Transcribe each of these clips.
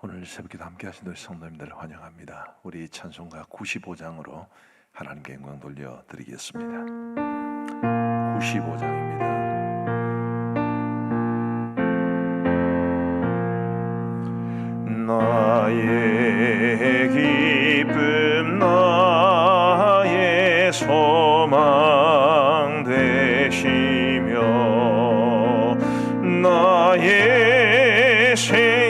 오늘 새벽기도 함께 하신 우리 성도님들을 환영합니다. 우리 찬송가 95장으로 하나님께 영광 돌려드리겠습니다. 95장입니다. 나의 기쁨 나의 소망 되시며 나의 생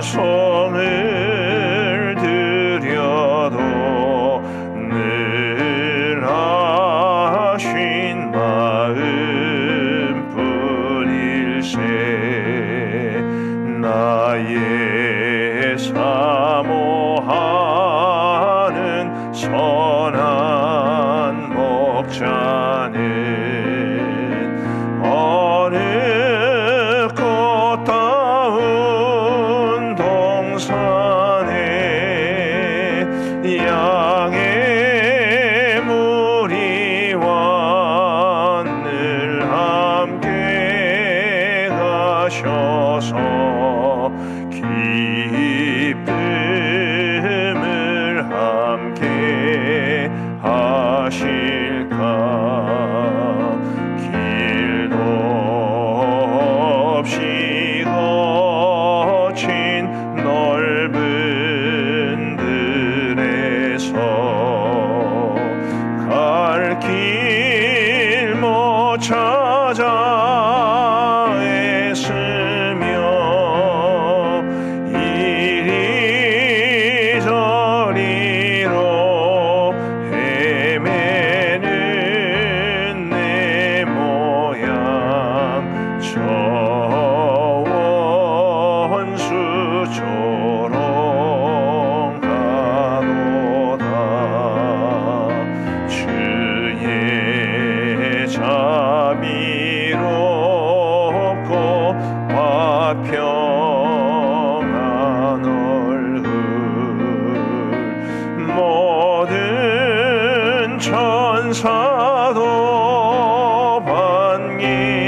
찬송을 드려도 늘 하신 마음뿐일세. 나의 사 singing.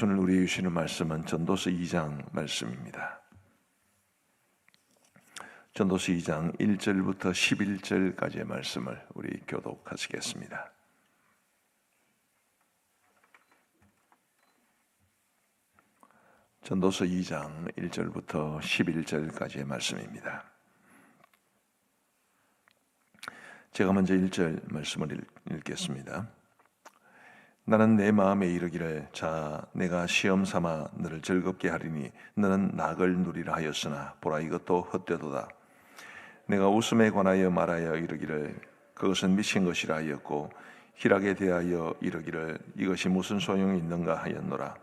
아멘 하나님께서 오늘 우리 주시는 말씀은 전도서 2장 말씀입니다. 전도서 2장 1절부터 11절까지의 말씀을 우리 교독하시겠습니다. 전도서 2장 1절부터 11절까지의 말씀입니다. 제가 먼저 1절 말씀을 읽- 읽겠습니다. 나는 내 마음에 이르기를 자 내가 시험 삼아 너를 즐겁게 하리니 너는 낙을 누리라 하였으나 보라 이것도 헛되도다. 내가 웃음에 관하여 말하여 이르기를 그것은 미친 것이라 하였고 희락에 대하여 이르기를 이것이 무슨 소용이 있는가 하였노라.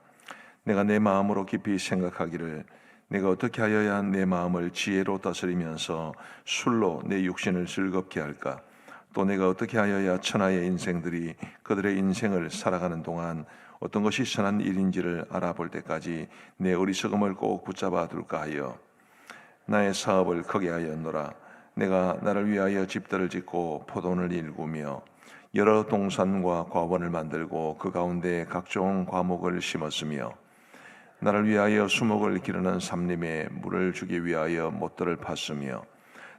내가 내 마음으로 깊이 생각하기를 내가 어떻게 하여야 내 마음을 지혜로 다스리면서 술로 내 육신을 즐겁게 할까 또 내가 어떻게 하여야 천하의 인생들이 그들의 인생을 살아가는 동안 어떤 것이 선한 일인지를 알아볼 때까지 내 어리석음을 꼭 붙잡아 둘까 하여 나의 사업을 크게 하였노라. 내가 나를 위하여 집들을 짓고 포도원을 일구며 여러 동산과 과원을 만들고 그 가운데 각종 과목을 심었으며 나를 위하여 수목을 기르는 삼림에 물을 주기 위하여 못들을 팠으며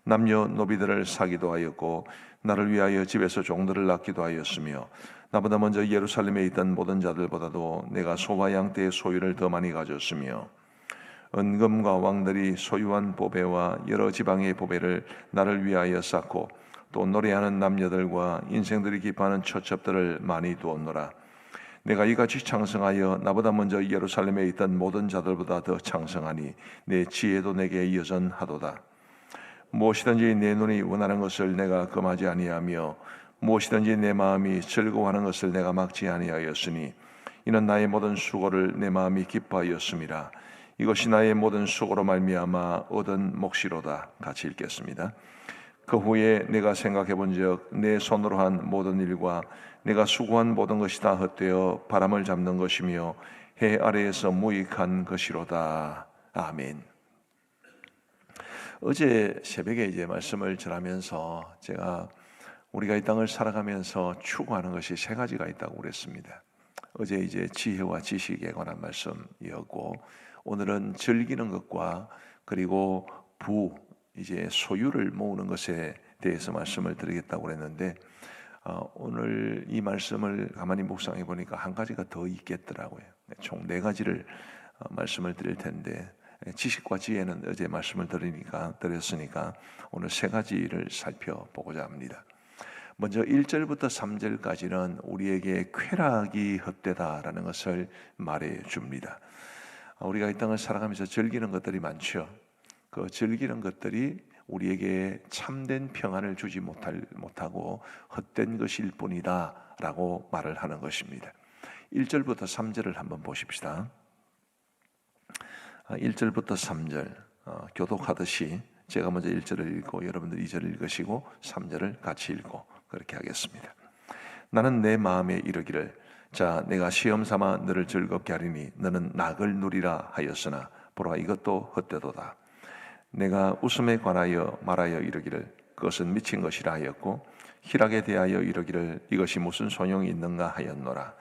남녀 노비들을 사기도 하였고 나를 위하여 집에서 종들을 낳기도 하였으며 나보다 먼저 예루살렘에 있던 모든 자들보다도 내가 소와 양 떼의 소유를 더 많이 가졌으며 은금과 왕들이 소유한 보배와 여러 지방의 보배를 나를 위하여 쌓고 또 노래하는 남녀들과 인생들이 기뻐하는 처첩들을 많이 두었노라. 내가 이같이 창성하여 나보다 먼저 예루살렘에 있던 모든 자들보다 더 창성하니 내 지혜도 내게 여전하도다. 무엇이든지 내 눈이 원하는 것을 내가 금하지 아니하며 무엇이든지 내 마음이 즐거워하는 것을 내가 막지 아니하였으니 이는 나의 모든 수고를 내 마음이 기뻐하였음이라. 이것이 나의 모든 수고로 말미암아 얻은 몫이로다. 같이 읽겠습니다. 그 후에 내가 생각해 본즉 내 손으로 한 모든 일과 내가 수고한 모든 것이 다 헛되어 바람을 잡는 것이며 해 아래에서 무익한 것이로다. 아멘. 어제 새벽에 이제 말씀을 전하면서 제가 우리가 이 땅을 살아가면서 추구하는 것이 세 가지가 있다고 그랬습니다. 어제 이제 지혜와 지식에 관한 말씀이었고 오늘은 즐기는 것과 그리고 부 이제 소유를 모으는 것에 대해서 말씀을 드리겠다고 그랬는데 어, 오늘 이 말씀을 가만히 묵상해 보니까 한 가지가 더 있겠더라고요. 총 네 가지를 어, 말씀을 드릴 텐데 지식과 지혜는 어제 말씀을 드리니까 드렸으니까 오늘 세 가지를 살펴보고자 합니다. 먼저 1절부터 3절까지는 우리에게 쾌락이 헛되다라는 것을 말해 줍니다. 우리가 이 땅을 살아가면서 즐기는 것들이 많죠. 그 즐기는 것들이 우리에게 참된 평안을 주지 못할, 못하고 헛된 것일 뿐이다라고 말을 하는 것입니다. 1절부터 3절을 한번 보십시다. 1절부터 아, 3절 어, 교독하듯이 제가 먼저 1절을 읽고 여러분들 2절을 읽으시고 3절을 같이 읽고 그렇게 하겠습니다. 나는 내 마음에 이르기를 자 내가 시험 삼아 너를 즐겁게 하리니 너는 낙을 누리라 하였으나 보라 이것도 헛되도다. 내가 웃음에 관하여 말하여 이르기를 그것은 미친 것이라 하였고 희락에 대하여 이르기를 이것이 무슨 소용이 있는가 하였노라.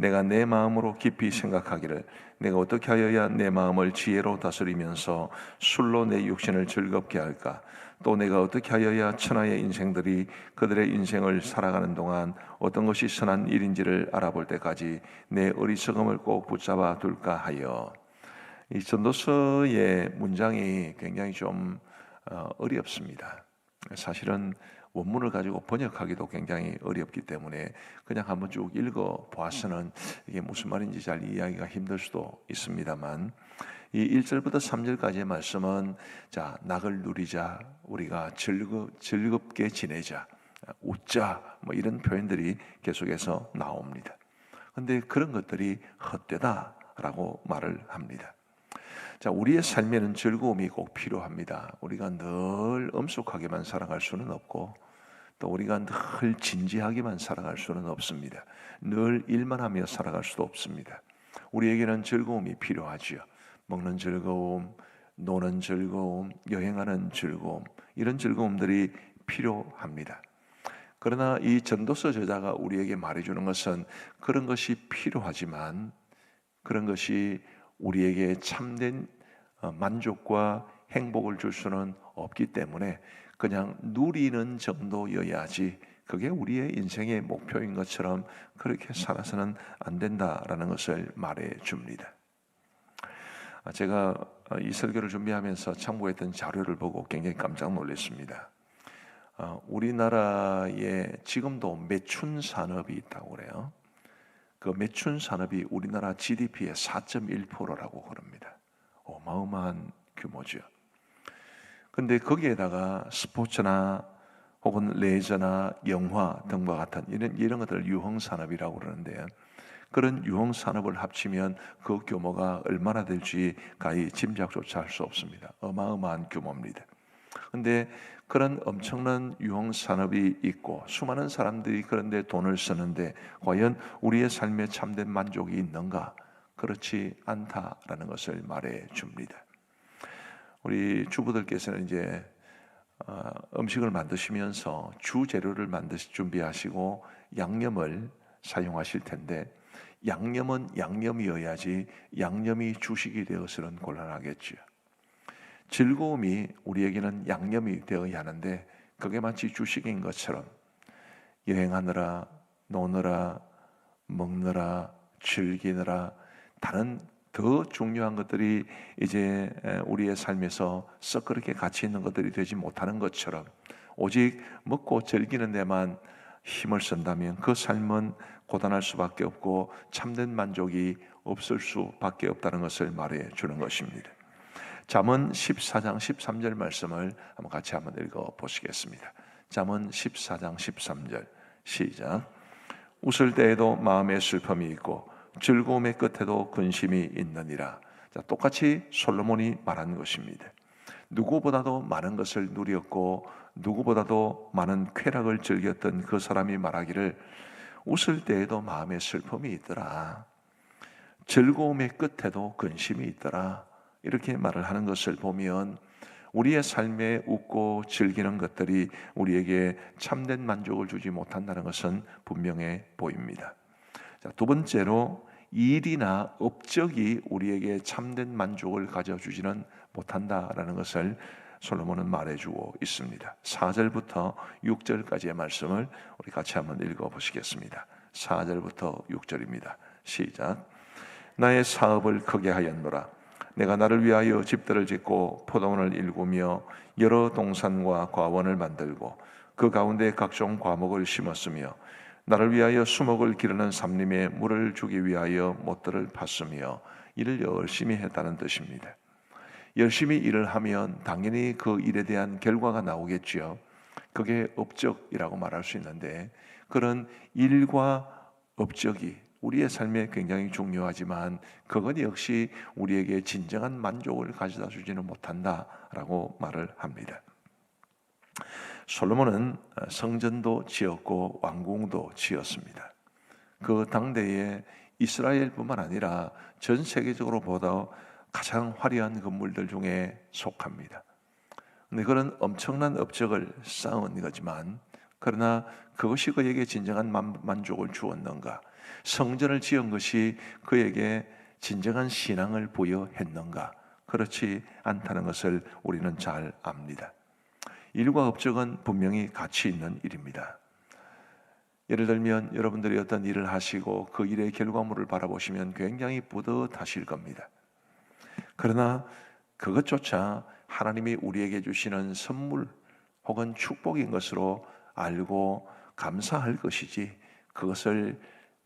내가 내 마음으로 깊이 생각하기를 내가 어떻게 하여야 내 마음을 지혜로 다스리면서 술로 내 육신을 즐겁게 할까? 또 내가 어떻게 하여야 천하의 인생들이 그들의 인생을 살아가는 동안 어떤 것이 선한 일인지를 알아볼 때까지 내 어리석음을 꼭 붙잡아 둘까 하여 이 전도서의 문장이 굉장히 좀 어, 어렵습니다. 사실은 원문을 가지고 번역하기도 굉장히 어렵기 때문에 그냥 한번 쭉 읽어 보아서는 이게 무슨 말인지 잘 이해하기가 힘들 수도 있습니다만 이 1절부터 3절까지의 말씀은 자, 낙을 누리자. 우리가 즐겁, 즐겁게 지내자. 웃자. 뭐 이런 표현들이 계속해서 나옵니다. 근데 그런 것들이 헛되다라고 말을 합니다. 자, 우리의 삶에는 즐거움이 꼭 필요합니다. 우리가 늘 엄숙하게만 살아갈 수는 없고 또 우리가 늘 진지하게만 살아갈 수는 없습니다. 늘 일만 하며 살아갈 수도 없습니다. 우리에게는 즐거움이 필요하지요. 먹는 즐거움, 노는 즐거움, 여행하는 즐거움, 이런 즐거움들이 필요합니다. 그러나 이 전도서 저자가 우리에게 말해주는 것은 그런 것이 필요하지만 그런 것이 우리에게 참된 어, 만족과 행복을 줄 수는 없기 때문에 그냥 누리는 정도여야지 그게 우리의 인생의 목표인 것처럼 그렇게 살아서는 안 된다라는 것을 말해 줍니다. 아, 제가 어, 이 설교를 준비하면서 참고했던 자료를 보고 굉장히 깜짝 놀랐습니다. 어, 우리나라에 지금도 매춘 산업이 있다고 그래요. 그 매춘 산업이 우리나라 GDP의 4.1%라고 그럽니다. 어마어마한 규모죠. 근데 거기에다가 스포츠나 혹은 레저나 영화 등과 같은 이런 이런 것들 유흥 산업이라고 그러는데 그런 유흥 산업을 합치면 그 규모가 얼마나 될지 가히 짐작조차 할 수 없습니다. 어마어마한 규모입니다. 근데 그런 엄청난 유흥 산업이 있고 수많은 사람들이 그런데 돈을 쓰는데 과연 우리의 삶에 참된 만족이 있는가? 그렇지 않다라는 것을 말해 줍니다. 우리 주부들께서는 이제 어, 음식을 만드시면서 주 재료를 만드시 준비하시고 양념을 사용하실 텐데 양념은 양념이어야지 양념이 주식이 되어서는 곤란하겠지요. 즐거움이 우리에게는 양념이 되어야 하는데 그게 마치 주식인 것처럼 여행하느라 노느라 먹느라 즐기느라 다른 더 중요한 것들이 이제 우리의 삶에서 썩 그렇게 가치 있는 것들이 되지 못하는 것처럼 오직 먹고 즐기는 데만 힘을 쓴다면 그 삶은 고단할 수밖에 없고 참된 만족이 없을 수밖에 없다는 것을 말해 주는 것입니다. 잠언 14장 13절 말씀을 한번 같이 한번 읽어 보시겠습니다. 잠언 14장 13절 시작. 웃을 때에도 마음의 슬픔이 있고 즐거움의 끝에도 근심이 있느니라. 자, 똑같이 솔로몬이 말한 것입니다. 누구보다도 많은 것을 누렸고 누구보다도 많은 쾌락을 즐겼던 그 사람이 말하기를 웃을 때에도 마음의 슬픔이 있더라. 즐거움의 끝에도 근심이 있더라. 이렇게 말을 하는 것을 보면 우리의 삶에 웃고 즐기는 것들이 우리에게 참된 만족을 주지 못한다는 것은 분명해 보입니다. 자, 두 번째로 일이나 업적이 우리에게 참된 만족을 가져주지는 못한다라는 것을 솔로몬은 말해주고 있습니다. 4절부터 6절까지의 말씀을 우리 같이 한번 읽어 보시겠습니다. 4절부터 6절입니다. 시작. 나의 사업을 크게 하였노라. 내가 나를 위하여 집들을 짓고 포도원을 일구며 여러 동산과 과원을 만들고 그 가운데 각종 과목을 심었으며 나를 위하여 수목을 기르는 삼림에 물을 주기 위하여 못들을 팠으며 이를 열심히 했다는 뜻입니다. 열심히 일을 하면 당연히 그 일에 대한 결과가 나오겠지요. 그게 업적이라고 말할 수 있는데 그런 일과 업적이 우리의 삶에 굉장히 중요하지만 그것 역시 우리에게 진정한 만족을 가져다 주지는 못한다라고 말을 합니다. 솔로몬은 성전도 지었고 왕궁도 지었습니다. 그 당대에 이스라엘뿐만 아니라 전 세계적으로 보다 가장 화려한 건물들 중에 속합니다. 근데 그런 엄청난 업적을 쌓은 거지만 그러나 그것이 그에게 진정한 만족을 주었는가? 성전을 지은 것이 그에게 진정한 신앙을 부여했는가? 그렇지 않다는 것을 우리는 잘 압니다. 일과 업적은 분명히 가치 있는 일입니다. 예를 들면 여러분들이 어떤 일을 하시고 그 일의 결과물을 바라보시면 굉장히 뿌듯하실 겁니다. 그러나 그것조차 하나님이 우리에게 주시는 선물 혹은 축복인 것으로 알고 감사할 것이지 그것을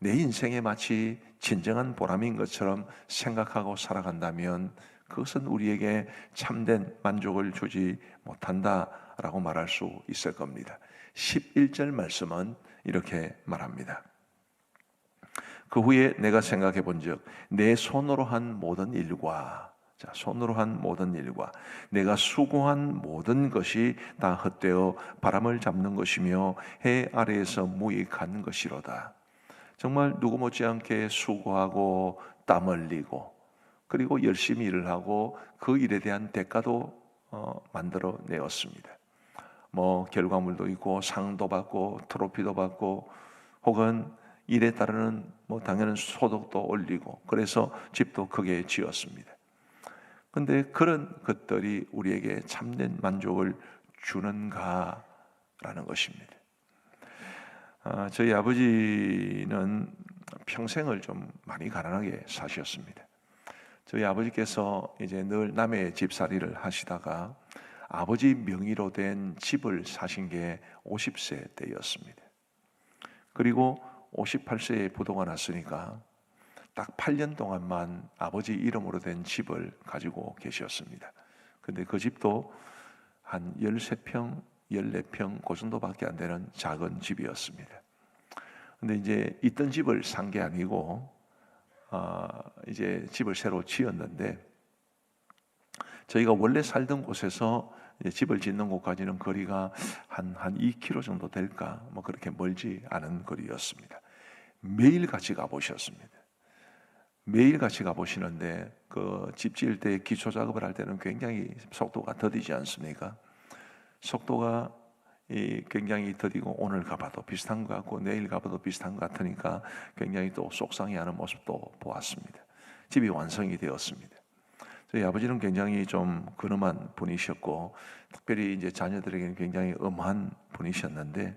내 인생에 마치 진정한 보람인 것처럼 생각하고 살아간다면 그것은 우리에게 참된 만족을 주지 못한다라고 말할 수 있을 겁니다. 11절 말씀은 이렇게 말합니다. 그 후에 내가 생각해 본즉 내 손으로 한 모든 일과 자, 손으로 한 모든 일과 내가 수고한 모든 것이 다 헛되어 바람을 잡는 것이며 해 아래에서 무익한 것이로다. 정말 누구 못지않게 수고하고 땀 흘리고 그리고 열심히 일을 하고 그 일에 대한 대가도 어, 만들어 내었습니다. 뭐 결과물도 있고 상도 받고 트로피도 받고 혹은 일에 따르는 뭐 당연한 소득도 올리고 그래서 집도 크게 지었습니다. 근데 그런 것들이 우리에게 참된 만족을 주는가라는 것입니다. 아, 저희 아버지는 평생을 좀 많이 가난하게 사셨습니다. 저희 아버지께서 이제 늘 남의 집살이를 하시다가 아버지 명의로 된 집을 사신 게 50세 때였습니다. 그리고 58세에 부도가 났으니까 딱 8년 동안만 아버지 이름으로 된 집을 가지고 계셨습니다. 근데 그 집도 한 13평, 14평 그 정도밖에 안 되는 작은 집이었습니다. 근데 이제 있던 집을 산 게 아니고 어, 이제 집을 새로 지었는데 저희가 원래 살던 곳에서 집을 짓는 곳까지는 거리가 한, 한 2km 정도 될까? 뭐 그렇게 멀지 않은 거리였습니다. 매일 같이 가보셨습니다. 매일 같이 가보시는데 그 집 지을 때 기초 작업을 할 때는 굉장히 속도가 더디지 않습니까? 속도가 이 굉장히 더디고 오늘 가봐도 비슷한 것 같고 내일 가봐도 비슷한 것 같으니까 굉장히 또 속상해하는 모습도 보았습니다. 집이 완성이 되었습니다. 저희 아버지는 굉장히 좀 근엄한 분이셨고 특별히 이제 자녀들에게는 굉장히 엄한 분이셨는데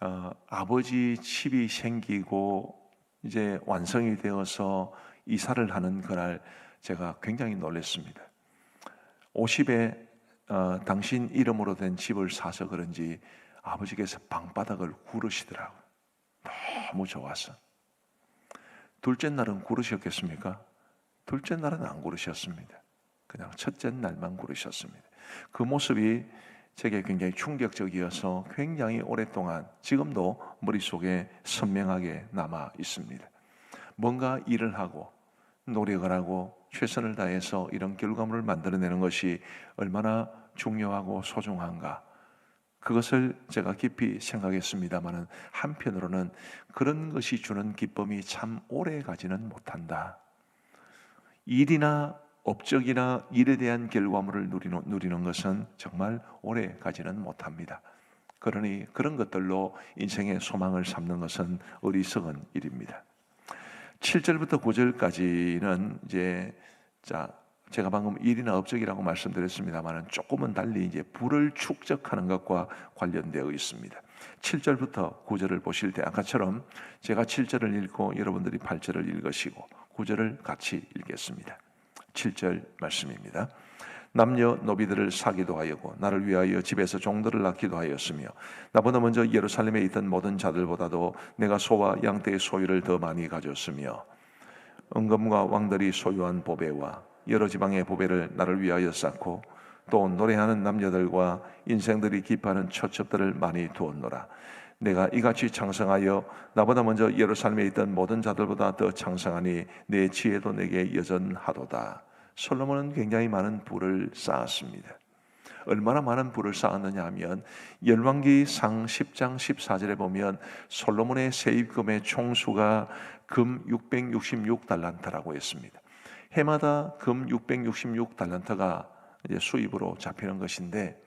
어, 아버지 집이 생기고 이제 완성이 되어서 이사를 하는 그날 제가 굉장히 놀랐습니다. 50에 어, 당신 이름으로 된 집을 사서 그런지 아버지께서 방바닥을 구르시더라고요. 너무 좋았어. 둘째 날은 구르셨겠습니까? 둘째 날은 안 구르셨습니다. 그냥 첫째 날만 구르셨습니다. 그 모습이 제게 굉장히 충격적이어서 굉장히 오랫동안 지금도 머릿속에 선명하게 남아 있습니다. 뭔가 일을 하고 노력을 하고 최선을 다해서 이런 결과물을 만들어내는 것이 얼마나 중요하고 소중한가. 그것을 제가 깊이 생각했습니다마는 한편으로는 그런 것이 주는 기쁨이 참 오래 가지는 못한다. 일이나 업적이나 일에 대한 결과물을 누리는, 누리는 것은 정말 오래 가지는 못합니다. 그러니 그런 것들로 인생의 소망을 삼는 것은 어리석은 일입니다. 7절부터 9절까지는 이제 자 제가 방금 일이나 업적이라고 말씀드렸습니다만은 조금은 달리 이제 불을 축적하는 것과 관련되어 있습니다. 7절부터 9절을 보실 때 아까처럼 제가 7절을 읽고 여러분들이 8절을 읽으시고 9절을 같이 읽겠습니다. 7절 말씀입니다. 남녀 노비들을 사기도 하였고 나를 위하여 집에서 종들을 낳기도 하였으며 나보다 먼저 예루살렘에 있던 모든 자들보다도 내가 소와 양떼의 소유를 더 많이 가졌으며 은금과 왕들이 소유한 보배와 여러 지방의 보배를 나를 위하여 쌓고 또 노래하는 남녀들과 인생들이 기뻐하는 처첩들을 많이 두었노라. 내가 이같이 창성하여 나보다 먼저 예루살렘에 있던 모든 자들보다 더 창성하니 내 지혜도 내게 여전하도다. 솔로몬은 굉장히 많은 부를 쌓았습니다. 얼마나 많은 부를 쌓았느냐 하면 열왕기 상 10장 14절에 보면 솔로몬의 세입금의 총수가 금 666달란트라고 했습니다. 해마다 금 666달란트가 이제 수입으로 잡히는 것인데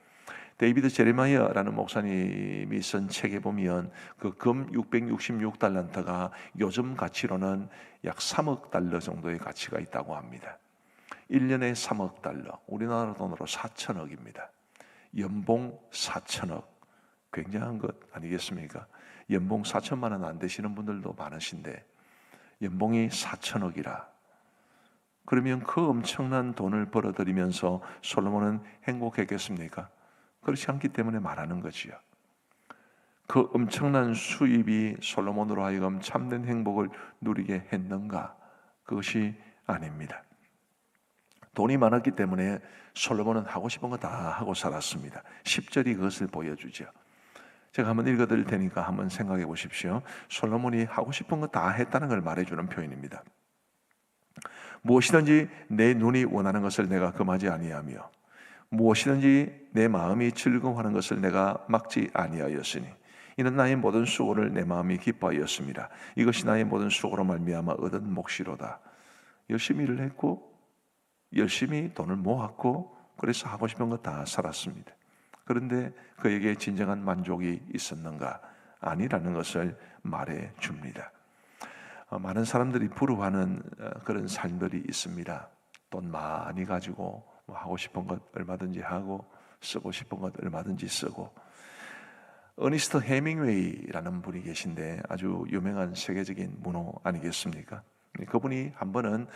데이비드 제레마이어라는 목사님이 쓴 책에 보면 그 금 666달란트가 요즘 가치로는 약 3억 달러 정도의 가치가 있다고 합니다. 1년에 3억 달러, 우리나라 돈으로 4천억입니다. 연봉 4천억. 굉장한 것 아니겠습니까? 연봉 4천만 원 안 되시는 분들도 많으신데 연봉이 4천억이라. 그러면 그 엄청난 돈을 벌어들이면서 솔로몬은 행복했겠습니까? 그렇지 않기 때문에 말하는 거지요. 그 엄청난 수입이 솔로몬으로 하여금 참된 행복을 누리게 했는가? 그것이 아닙니다. 돈이 많았기 때문에 솔로몬은 하고 싶은 거 다 하고 살았습니다. 10절이 그것을 보여주죠. 제가 한번 읽어드릴 테니까 한번 생각해 보십시오. 솔로몬이 하고 싶은 거 다 했다는 걸 말해주는 표현입니다. 무엇이든지 내 눈이 원하는 것을 내가 금하지 아니하며 무엇이든지 내 마음이 즐거워하는 것을 내가 막지 아니하였으니 이는 나의 모든 수고를 내 마음이 기뻐하였습니다. 이것이 나의 모든 수고로 말미암아 얻은 몫이로다. 열심히 일을 했고 열심히 돈을 모았고 그래서 하고 싶은 거 다 살았습니다. 그런데 그에게 진정한 만족이 있었는가? 아니라는 것을 말해 줍니다. 어, 많은 사람들이 부러워하는 어, 그런 삶들이 있습니다. 돈 많이 가지고 뭐 하고 싶은 것 얼마든지 하고 쓰고 싶은 것 얼마든지 쓰고 어니스트 해밍웨이라는 분이 계신데 아주 유명한 세계적인 문호 아니겠습니까? 그분이 한 번은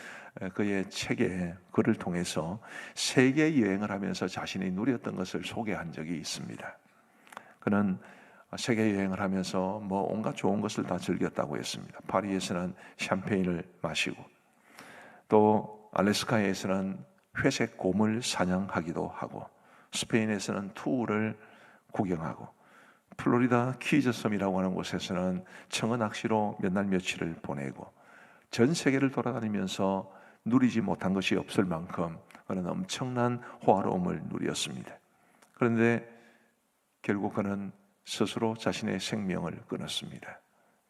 그의 책에 글을 통해서 세계 여행을 하면서 자신이 누렸던 것을 소개한 적이 있습니다. 그는 세계 여행을 하면서 뭐 온갖 좋은 것을 다 즐겼다고 했습니다. 파리에서는 샴페인을 마시고 또 알래스카에서는 회색 곰을 사냥하기도 하고 스페인에서는 투우를 구경하고 플로리다 키즈 섬이라고 하는 곳에서는 청어 낚시로 몇 날 며칠을 보내고 전 세계를 돌아다니면서 누리지 못한 것이 없을 만큼 그는 엄청난 호화로움을 누렸습니다. 그런데 결국 그는 스스로 자신의 생명을 끊었습니다.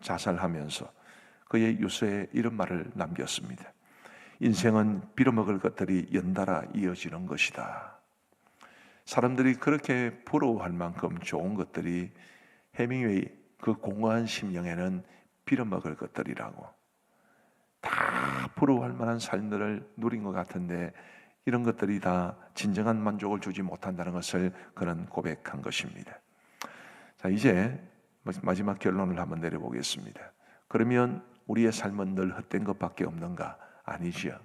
자살하면서 그의 유서에 이런 말을 남겼습니다. 인생은 빌어먹을 것들이 연달아 이어지는 것이다. 사람들이 그렇게 부러워할 만큼 좋은 것들이 해밍웨이 그 공허한 심령에는 빌어먹을 것들이라고 다 부러워할 만한 삶들을 누린 것 같은데 이런 것들이 다 진정한 만족을 주지 못한다는 것을 그는 고백한 것입니다. 자, 이제 마지막 결론을 한번 내려보겠습니다. 그러면 우리의 삶은 늘 헛된 것밖에 없는가? 아니지요.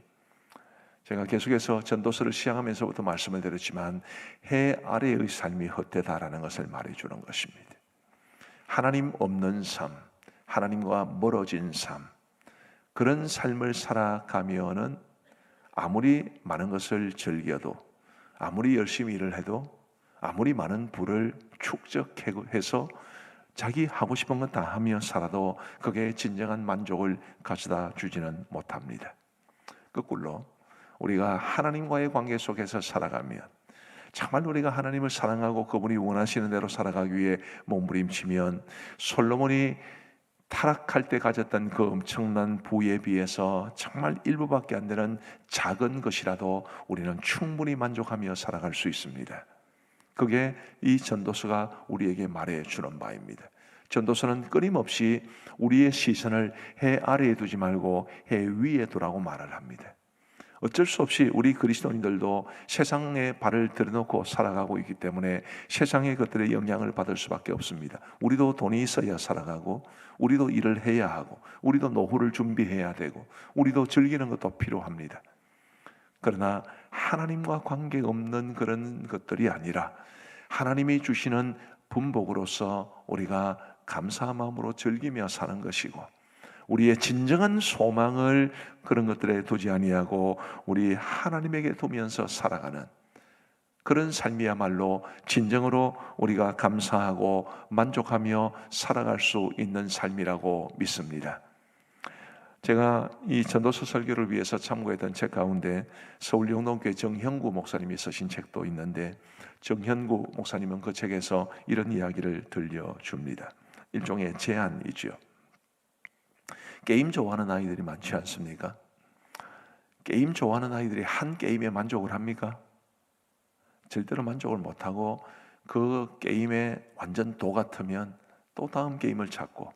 제가 계속해서 전도서를 시작하면서부터 말씀을 드렸지만 해 아래의 삶이 헛되다라는 것을 말해주는 것입니다. 하나님 없는 삶, 하나님과 멀어진 삶, 그런 삶을 살아가면은 아무리 많은 것을 즐겨도 아무리 열심히 일을 해도 아무리 많은 부를 축적해서 자기 하고 싶은 건 다 하며 살아도 그게 진정한 만족을 가져다 주지는 못합니다. 거꾸로 우리가 하나님과의 관계 속에서 살아가면 정말 우리가 하나님을 사랑하고 그분이 원하시는 대로 살아가기 위해 몸부림치면 솔로몬이 타락할 때 가졌던 그 엄청난 부에 비해서 정말 일부밖에 안 되는 작은 것이라도 우리는 충분히 만족하며 살아갈 수 있습니다. 그게 이 전도서가 우리에게 말해 주는 바입니다. 전도서는 끊임없이 우리의 시선을 해 아래에 두지 말고 해 위에 두라고 말을 합니다. 어쩔 수 없이 우리 그리스도인들도 세상에 발을 들여놓고 살아가고 있기 때문에 세상의 것들의 영향을 받을 수밖에 없습니다. 우리도 돈이 있어야 살아가고, 우리도 일을 해야 하고, 우리도 노후를 준비해야 되고, 우리도 즐기는 것도 필요합니다. 그러나 하나님과 관계 없는 그런 것들이 아니라 하나님이 주시는 분복으로서 우리가 감사한 마음으로 즐기며 사는 것이고 우리의 진정한 소망을 그런 것들에 두지 아니하고 우리 하나님에게 두면서 살아가는 그런 삶이야말로 진정으로 우리가 감사하고 만족하며 살아갈 수 있는 삶이라고 믿습니다. 제가 이 전도서 설교를 위해서 참고했던 책 가운데 서울 영동교회 정현구 목사님이 쓰신 책도 있는데 정현구 목사님은 그 책에서 이런 이야기를 들려줍니다. 일종의 제안이죠. 게임 좋아하는 아이들이 많지 않습니까? 게임 좋아하는 아이들이 한 게임에 만족을 합니까? 절대로 만족을 못하고 그 게임에 완전 도 같으면 또 다음 게임을 찾고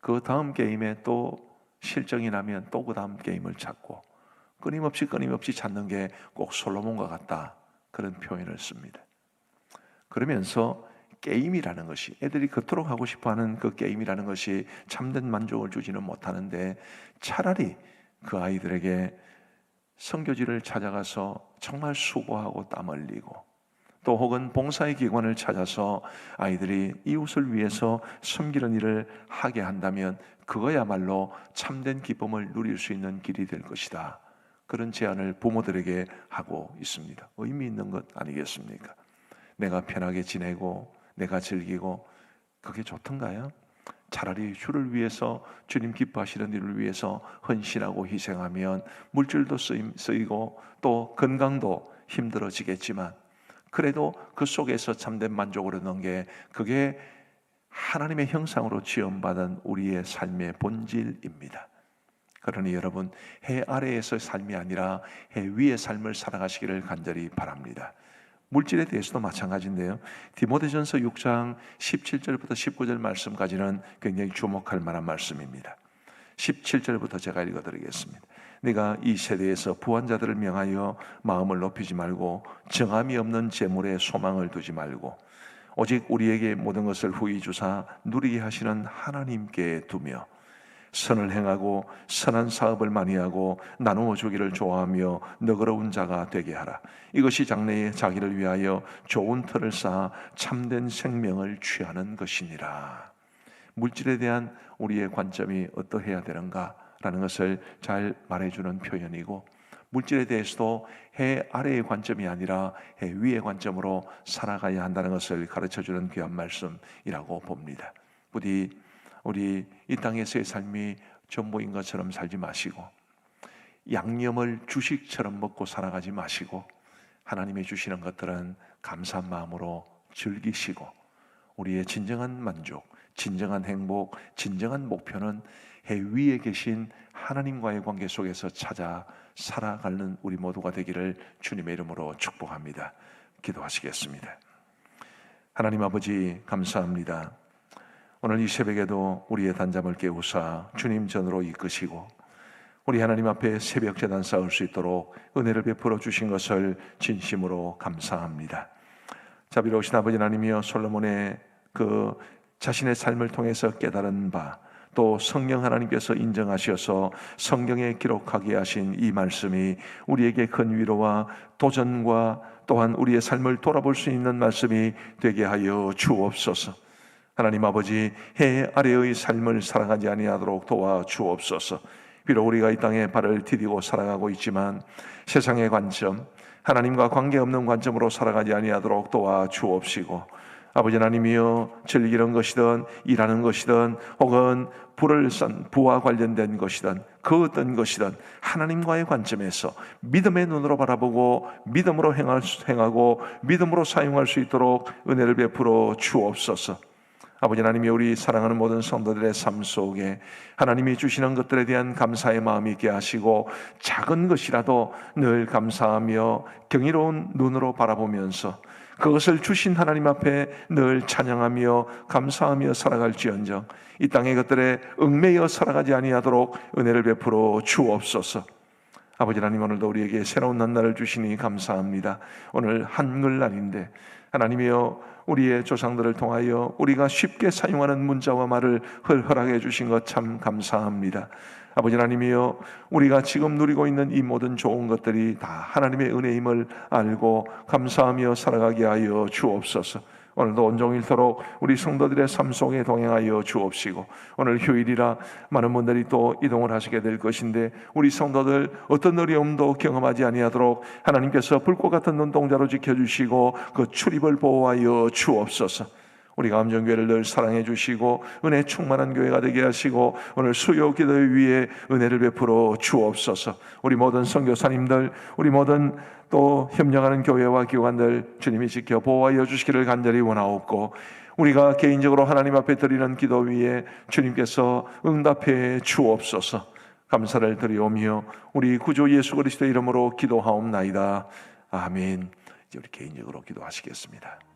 그 다음 게임에 또 실정이 나면 또 그 다음 게임을 찾고 끊임없이 끊임없이 찾는 게 꼭 솔로몬과 같다 그런 표현을 씁니다. 그러면서 게임이라는 것이 애들이 그토록 하고 싶어하는 그 게임이라는 것이 참된 만족을 주지는 못하는데 차라리 그 아이들에게 성교지를 찾아가서 정말 수고하고 땀 흘리고 또 혹은 봉사의 기관을 찾아서 아이들이 이웃을 위해서 섬기는 일을 하게 한다면 그거야말로 참된 기쁨을 누릴 수 있는 길이 될 것이다. 그런 제안을 부모들에게 하고 있습니다. 의미 있는 것 아니겠습니까? 내가 편하게 지내고 내가 즐기고 그게 좋던가요? 차라리 주를 위해서 주님 기뻐하시는 일을 위해서 헌신하고 희생하면 물질도 쓰이고 또 건강도 힘들어지겠지만 그래도 그 속에서 참된 만족을 얻는 게 그게 하나님의 형상으로 지원받은 우리의 삶의 본질입니다. 그러니 여러분 해 아래에서 삶이 아니라 해 위의 삶을 살아가시기를 간절히 바랍니다. 물질에 대해서도 마찬가지인데요. 디모데전서 6장 17절부터 19절 말씀까지는 굉장히 주목할 만한 말씀입니다. 17절부터 제가 읽어 드리겠습니다. 네가 이 세대에서 부한 자들을 명하여 마음을 높이지 말고 정함이 없는 재물에 소망을 두지 말고 오직 우리에게 모든 것을 후히 주사 누리게 하시는 하나님께 두며 선을 행하고 선한 사업을 많이 하고 나누어 주기를 좋아하며 너그러운 자가 되게 하라. 이것이 장래에 자기를 위하여 좋은 틀을 쌓아 참된 생명을 취하는 것이니라. 물질에 대한 우리의 관점이 어떠해야 되는가라는 것을 잘 말해주는 표현이고 물질에 대해서도 해 아래의 관점이 아니라 해 위의 관점으로 살아가야 한다는 것을 가르쳐주는 귀한 말씀이라고 봅니다. 부디 우리 이 땅에서의 삶이 전부인 것처럼 살지 마시고 양념을 주식처럼 먹고 살아가지 마시고 하나님이 주시는 것들은 감사한 마음으로 즐기시고 우리의 진정한 만족, 진정한 행복, 진정한 목표는 해 위에 계신 하나님과의 관계 속에서 찾아 살아가는 우리 모두가 되기를 주님의 이름으로 축복합니다. 기도하시겠습니다. 하나님 아버지 감사합니다. 오늘 이 새벽에도 우리의 단잠을 깨우사 주님 전으로 이끄시고 우리 하나님 앞에 새벽 재단 쌓을 수 있도록 은혜를 베풀어 주신 것을 진심으로 감사합니다. 자비로우신 아버지 하나님이여 솔로몬의 그 자신의 삶을 통해서 깨달은 바 또 성령 하나님께서 인정하셔서 성경에 기록하게 하신 이 말씀이 우리에게 큰 위로와 도전과 또한 우리의 삶을 돌아볼 수 있는 말씀이 되게 하여 주옵소서. 하나님 아버지 해 아래의 삶을 살아가지 아니하도록 도와 주옵소서. 비록 우리가 이 땅에 발을 디디고 살아가고 있지만 세상의 관점, 하나님과 관계없는 관점으로 살아가지 아니하도록 도와 주옵시고 아버지 하나님이여 즐기는 것이든 일하는 것이든 혹은 부를 싼 부와 관련된 것이든 그 어떤 것이든 하나님과의 관점에서 믿음의 눈으로 바라보고 믿음으로 행하고 믿음으로 사용할 수 있도록 은혜를 베풀어 주옵소서. 아버지 하나님이 우리 사랑하는 모든 성도들의 삶 속에 하나님이 주시는 것들에 대한 감사의 마음이 있게 하시고 작은 것이라도 늘 감사하며 경이로운 눈으로 바라보면서 그것을 주신 하나님 앞에 늘 찬양하며 감사하며 살아갈지언정 이 땅의 것들에 얽매여 살아가지 아니하도록 은혜를 베풀어 주옵소서. 아버지 하나님 오늘도 우리에게 새로운 한 날을 주시니 감사합니다. 오늘 한글날인데 하나님이여 우리의 조상들을 통하여 우리가 쉽게 사용하는 문자와 말을 허락해 주신 것 참 감사합니다. 아버지 하나님이여 우리가 지금 누리고 있는 이 모든 좋은 것들이 다 하나님의 은혜임을 알고 감사하며 살아가게 하여 주옵소서. 오늘도 온종일토록 우리 성도들의 삶 속에 동행하여 주옵시고 오늘 휴일이라 많은 분들이 또 이동을 하시게 될 것인데 우리 성도들 어떤 어려움도 경험하지 아니하도록 하나님께서 불꽃 같은 눈동자로 지켜주시고 그 출입을 보호하여 주옵소서. 우리 감정교회를 늘 사랑해 주시고 은혜 충만한 교회가 되게 하시고 오늘 수요 기도회 위에 은혜를 베풀어 주옵소서. 우리 모든 선교사님들, 우리 모든 또 협력하는 교회와 기관들 주님이 지켜 보호하여 주시기를 간절히 원하옵고 우리가 개인적으로 하나님 앞에 드리는 기도 위에 주님께서 응답해 주옵소서. 감사를 드리오며 우리 구주 예수 그리스도의 이름으로 기도하옵나이다. 아멘. 이제 우리 개인적으로 기도하시겠습니다.